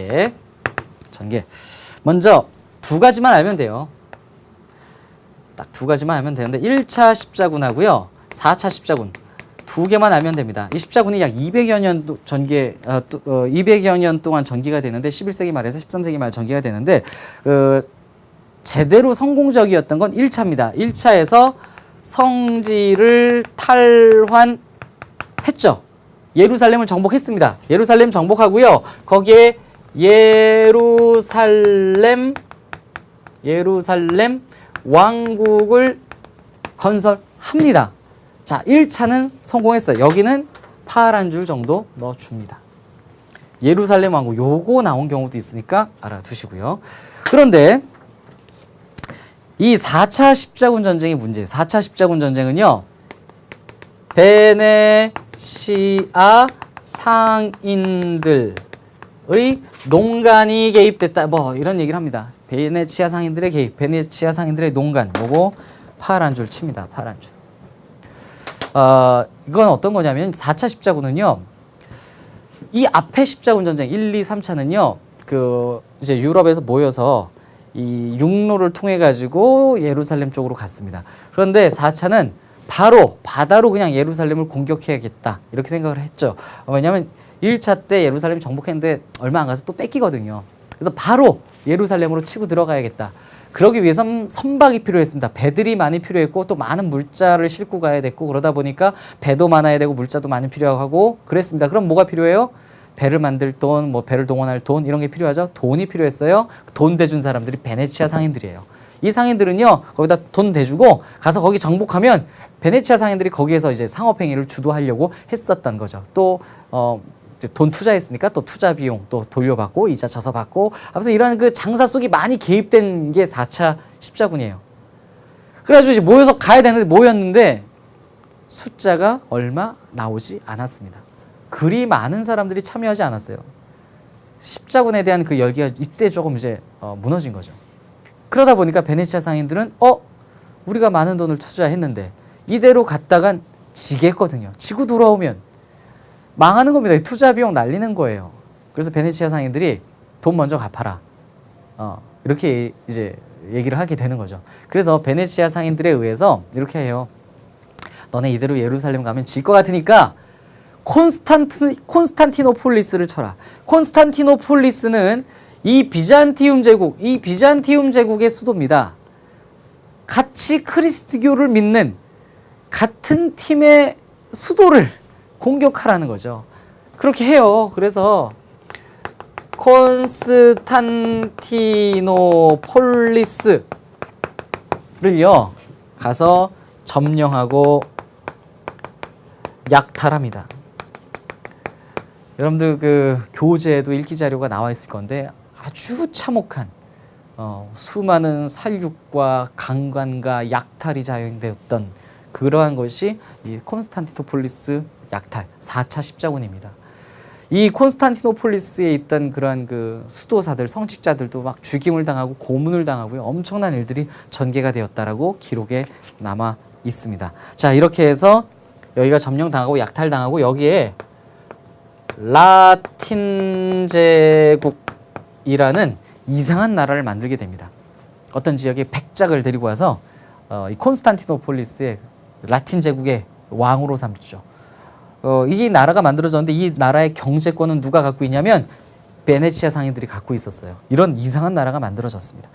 예. 전개. 먼저 두 가지만 알면 돼요. 딱 두 가지만 알면 되는데 1차 십자군하고요. 4차 십자군. 두 개만 알면 됩니다. 이 십자군이 약 200여 년 도- 전개 어, 또, 어, 200여 년 동안 전개가 되는데 11세기 말에서 13세기 말 전개가 되는데 그 제대로 성공적이었던 건 1차입니다. 1차에서 성지를 탈환했죠. 예루살렘을 정복했습니다. 예루살렘 정복하고요. 거기에 예루살렘 예루살렘 왕국을 건설합니다. 자, 1차는 성공했어요. 여기는 파란 줄 정도 넣어 줍니다. 예루살렘 왕국 요거 나온 경우도 있으니까 알아두시고요. 그런데 이 4차 십자군 전쟁이 문제예요. 4차 십자군 전쟁은요. 베네치아 상인들 의 농간이 개입됐다. 뭐 이런 얘기를 합니다. 베네치아 상인들의 개입, 베네치아 상인들의 농간. 요거 파란 줄 칩니다. 파란 줄. 어, 이건 어떤 거냐면 4차 십자군은요. 이 앞에 십자군 전쟁 1, 2, 3차는요. 그 이제 유럽에서 모여서 이 육로를 통해 가지고 예루살렘 쪽으로 갔습니다. 그런데 4차는 바로 바다로 그냥 예루살렘을 공격해야겠다. 이렇게 생각을 했죠. 어, 왜냐하 면 1차 때 예루살렘 정복했는데 얼마 안 가서 또 뺏기거든요. 그래서 바로 예루살렘으로 치고 들어가야겠다. 그러기 위해선 선박이 필요했습니다. 배들이 많이 필요했고 또 많은 물자를 싣고 가야 됐고 그러다 보니까 배도 많아야 되고 물자도 많이 필요하고 그랬습니다. 그럼 뭐가 필요해요? 배를 만들 돈, 뭐 배를 동원할 돈 이런 게 필요하죠. 돈이 필요했어요. 돈 대준 사람들이 베네치아 상인들이에요. 이 상인들은요 거기다 돈 대주고 가서 거기 정복하면 베네치아 상인들이 거기에서 이제 상업 행위를 주도하려고 했었던 거죠. 또 어. 돈 투자했으니까 또 투자 비용 또 돌려받고 이자 져서 받고 아무튼 이런 그 장사 속이 많이 개입된 게 4차 십자군이에요. 그래가지고 이제 모여서 가야 되는데 모였는데 숫자가 얼마 나오지 않았습니다. 그리 많은 사람들이 참여하지 않았어요. 십자군에 대한 그 열기가 이때 조금 이제 어, 무너진 거죠. 그러다 보니까 베네치아 상인들은 어 우리가 많은 돈을 투자했는데 이대로 갔다간 지겠거든요. 지고 돌아오면 망하는 겁니다. 이 투자 비용 날리는 거예요. 그래서 베네치아 상인들이 돈 먼저 갚아라. 어, 이렇게 이제 얘기를 하게 되는 거죠. 그래서 베네치아 상인들에 의해서 이렇게 해요. 너네 이대로 예루살렘 가면 질 것 같으니까 콘스탄트 콘스탄티노폴리스를 쳐라. 콘스탄티노폴리스는 이 비잔티움 제국, 이 비잔티움 제국의 수도입니다. 같이 크리스트교를 믿는 같은 팀의 수도를 공격하라는 거죠. 그렇게 해요. 그래서 콘스탄티노폴리스를요 가서 점령하고 약탈합니다. 여러분들 그 교재에도 읽기 자료가 나와 있을 건데 아주 참혹한 어, 수많은 살육과 강간과 약탈이 자행되었던 그러한 것이 이 콘스탄티노폴리스 약탈 4차 십자군입니다. 이 콘스탄티노폴리스에 있던 그러한 그 수도사들 성직자들도 막 죽임을 당하고 고문을 당하고요. 엄청난 일들이 전개가 되었다라고 기록에 남아 있습니다. 자, 이렇게 해서 여기가 점령당하고 약탈당하고 여기에 라틴 제국이라는 이상한 나라를 만들게 됩니다. 어떤 지역에 백작을 데리고 와서 어, 이 콘스탄티노폴리스의 라틴 제국의 왕으로 삼죠. 어, 이 나라가 만들어졌는데 이 나라의 경제권은 누가 갖고 있냐면 베네치아 상인들이 갖고 있었어요. 이런 이상한 나라가 만들어졌습니다.